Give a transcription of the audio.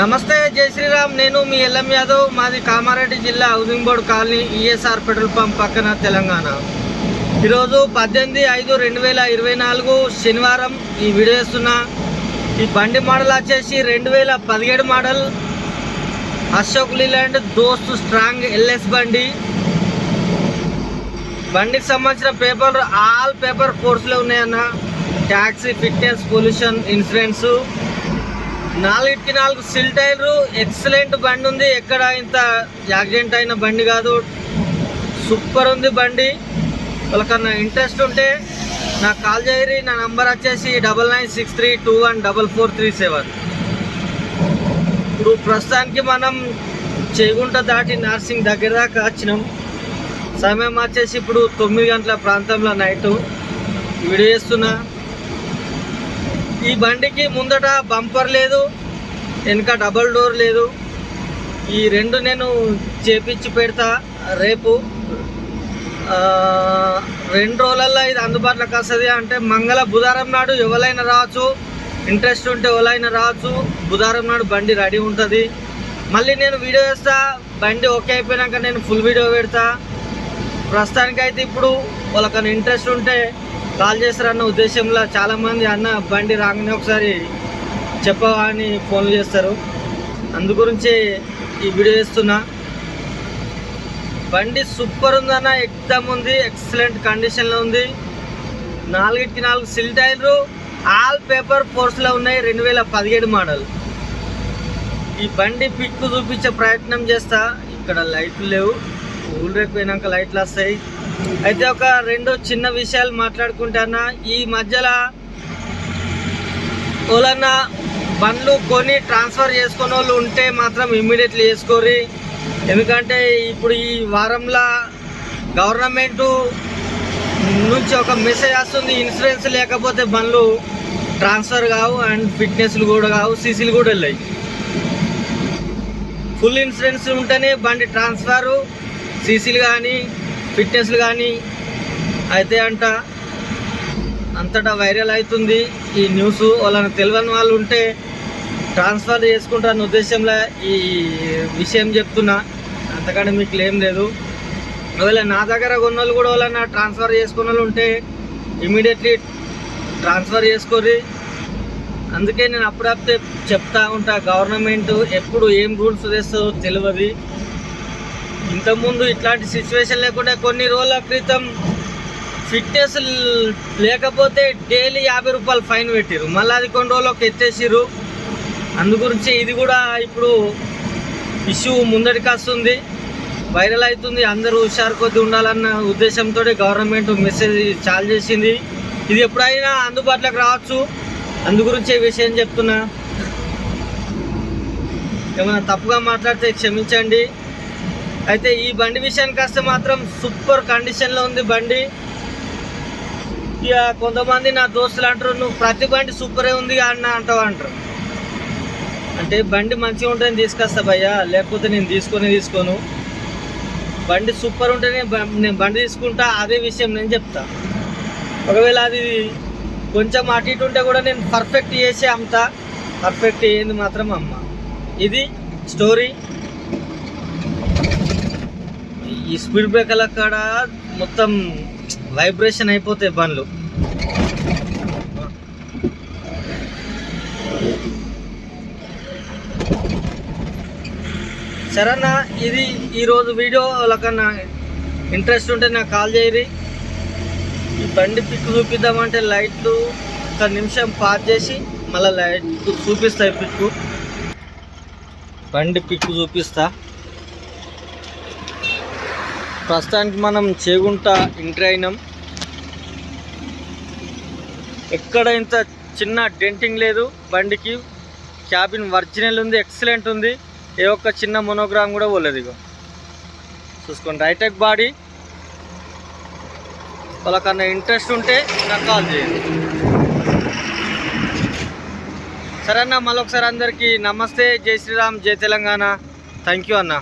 నమస్తే జై శ్రీరామ్. నేను మీ ఎల్ఎం యాదవ్. మాది కామారెడ్డి జిల్లా housing board colony ESR petrol pump పక్కన తెలంగాణ. ఈరోజు పద్దెనిమిది ఐదు రెండు వేల ఇరవై నాలుగు శనివారం ఈ వీడియో వేస్తున్న ఈ బండి మోడల్ వచ్చేసి రెండు వేల పదిహేడు model. Ashok Leyland Dost strong LS బండి. బండికి సంబంధించిన పేపర్ ఆల్ పేపర్ కోర్సులో ఉన్నాయన్న. Taxi fitness pollution insurance. నాలుగిటికి నాలుగు సిల్ టైర్లు ఎక్సలెంట్ బండి ఉంది. ఎక్కడ ఇంత యాక్సిడెంట్ అయిన బండి కాదు. సూపర్ ఉంది బండి. వాళ్ళకన్నా ఇంట్రెస్ట్ ఉంటే నాకు కాల్ చేయరి. నా నంబర్ వచ్చేసి double nine six three two one double four three seven. ఇప్పుడు ప్రస్తుతానికి మనం చేగుంట దాటి నర్సింగ్ దగ్గర దాకా వచ్చినాం. సమయం వచ్చేసి ఇప్పుడు తొమ్మిది గంటల ప్రాంతంలో నైట్. వీడియో చేస్తున్నా. ఈ బండికి ముందట బంపర్ లేదు వెనుక డబల్ డోర్ లేదు. ఈ రెండు నేను చేపించి పెడతా రేపు. రెండు రోజులల్లో ఇది అందుబాటులోకి వస్తుంది అంటే మంగళ బుధారం నాడు ఎవరైనా రావచ్చు ఇంట్రెస్ట్ ఉంటే ఎవరైనా రావచ్చు బుధారం నాడు బండి రెడీ ఉంటుంది. మళ్ళీ నేను వీడియో వేస్తా బండి ఓకే అయిపోయినాక నేను ఫుల్ వీడియో పెడతా. ప్రస్తుతానికైతే ఇప్పుడు వాళ్ళకన్నా ఇంట్రెస్ట్ ఉంటే కాల్ చేస్తారన్న ఉద్దేశంలో చాలామంది అన్న బండి రాగానే ఒకసారి చెప్పవా అని ఫోన్లు చేస్తారు. అందు గురించి ఈ వీడియో చేస్తున్నా. బండి సూపర్ ఉందన్న ఎక్దమ్ ఉంది ఎక్సలెంట్ కండిషన్లో ఉంది. నాలుగిటికి నాలుగు సిల్ టైర్లు ఆల్ పేపర్ ఫోర్స్లో ఉన్నాయి రెండు వేల పదిహేడు మోడల్. ఈ బండి పిక్ చూపించే ప్రయత్నం చేస్తా. ఇక్కడ లైట్లు లేవు. ఊళ్ళు రేపు పోయినాక లైట్లు వస్తాయి. అయితే ఒక రెండు చిన్న విషయాలు మాట్లాడుకుంటానా. ఈ మధ్యలో ఓలన్నా బండ్లు కొని ట్రాన్స్ఫర్ చేసుకునే వాళ్ళు ఉంటే మాత్రం ఇమ్మీడియట్లీ చేసుకోరి ఎందుకంటే ఇప్పుడు ఈ వారంలో గవర్నమెంటు నుంచి ఒక మెసేజ్ వస్తుంది ఇన్సూరెన్స్ లేకపోతే బండ్లు ట్రాన్స్ఫర్ కావు అండ్ ఫిట్నెస్లు కూడా కావు సీసీలు కూడా వెళ్ళాయి. ఫుల్ ఇన్సూరెన్స్ ఉంటేనే బండి ట్రాన్స్ఫరు సీసీలు కానీ ఫిట్నెస్లు కానీ అయితే అంట అంతటా వైరల్ అవుతుంది ఈ న్యూస్. వాళ్ళని తెలియని వాళ్ళు ఉంటే ట్రాన్స్ఫర్ చేసుకుంటాను ఉద్దేశంలో ఈ విషయం చెప్తున్నా. అంతకంటే మీకు ఏం లేదు. ఒకవేళ నా దగ్గర ఉన్న వాళ్ళు కూడా వాళ్ళని ట్రాన్స్ఫర్ చేసుకున్న వాళ్ళు ఉంటే ఇమీడియట్లీ ట్రాన్స్ఫర్ చేసుకోరి అందుకే నేను అప్పుడప్పుడే చెప్తా ఉంటా గవర్నమెంట్ ఎప్పుడు ఏం రూల్స్ తెస్తుందో తెలియదు. ఇంతకుముందు ఇట్లాంటి సిచ్యువేషన్ లేకుండా కొన్ని రోజుల క్రితం ఫిట్నెస్ లేకపోతే డైలీ యాభై రూపాయలు ఫైన్ పెట్టిరు మళ్ళీ అది కొన్ని రోజులకు ఎత్తేసిరు అందు గురించి ఇది కూడా ఇప్పుడు ఇష్యూ ముందడికి వస్తుంది వైరల్ అవుతుంది. అందరూ హుషారు కొద్ది ఉండాలన్న ఉద్దేశంతో గవర్నమెంట్ మెసేజ్ చాలు చేసింది. ఇది ఎప్పుడైనా అందుబాటులోకి రావచ్చు. అందుగురించి ఈ విషయం చెప్తున్నా. ఏమైనా తప్పుగా మాట్లాడితే క్షమించండి. అయితే ఈ బండి విషయానికి వస్తే మాత్రం సూపర్ కండిషన్లో ఉంది బండి. ఇక కొంతమంది నా దోస్తులు అంటారు నువ్వు ప్రతి బండి సూపరే ఉంది అన్న అంటావు అంటారు. అంటే బండి మంచిగా ఉంటేనే తీసుకొస్తా భయ్యా లేకపోతే నేను తీసుకొని తీసుకోను. బండి సూపర్ ఉంటేనే బ- నేను బండి తీసుకుంటా అదే విషయం నేను చెప్తా. ఒకవేళ అది కొంచెం అటు ఇటు ఉంటే కూడా నేను పర్ఫెక్ట్ చేసి అమ్ముతా. పర్ఫెక్ట్ అయ్యింది మాత్రం అమ్మ. ఇది స్టోరీ ఈ స్పీడ్ బ్రేకర్ల కాడ మొత్తం వైబ్రేషన్ అయిపోతాయి బండ్లు. సరేనా ఇది ఈరోజు వీడియో. వాళ్ళకన్నా ఇంట్రెస్ట్ ఉంటే నాకు కాల్ చేయరి ఈ బండి పిక్ చూపిద్దామంటే లైట్లు ఒక నిమిషం పాస్ చేసి మళ్ళీ లైట్ చూపిస్తాయి పిక్. బండి పిక్ చూపిస్తా. ప్రస్తుతానికి మనం చేగుంట ఎంట్రీ అయినాం. ఎక్కడ ఇంత చిన్న డెంటింగ్ లేదు. బండికి క్యాబిన్ ఒరిజినల్ ఉంది ఎక్సలెంట్ ఉంది. ఏ ఒక్క చిన్న మోనోగ్రామ్ కూడా పోలేదు ఇక చూసుకోండి రైటెక్ బాడీ వాళ్ళకన్నా ఇంట్రెస్ట్ ఉంటే నాకు కాల్ చేయండి. సరే అన్న మళ్ళొకసారి అందరికీ నమస్తే. జై శ్రీరామ్ జై తెలంగాణ. థ్యాంక్ యూ అన్నా.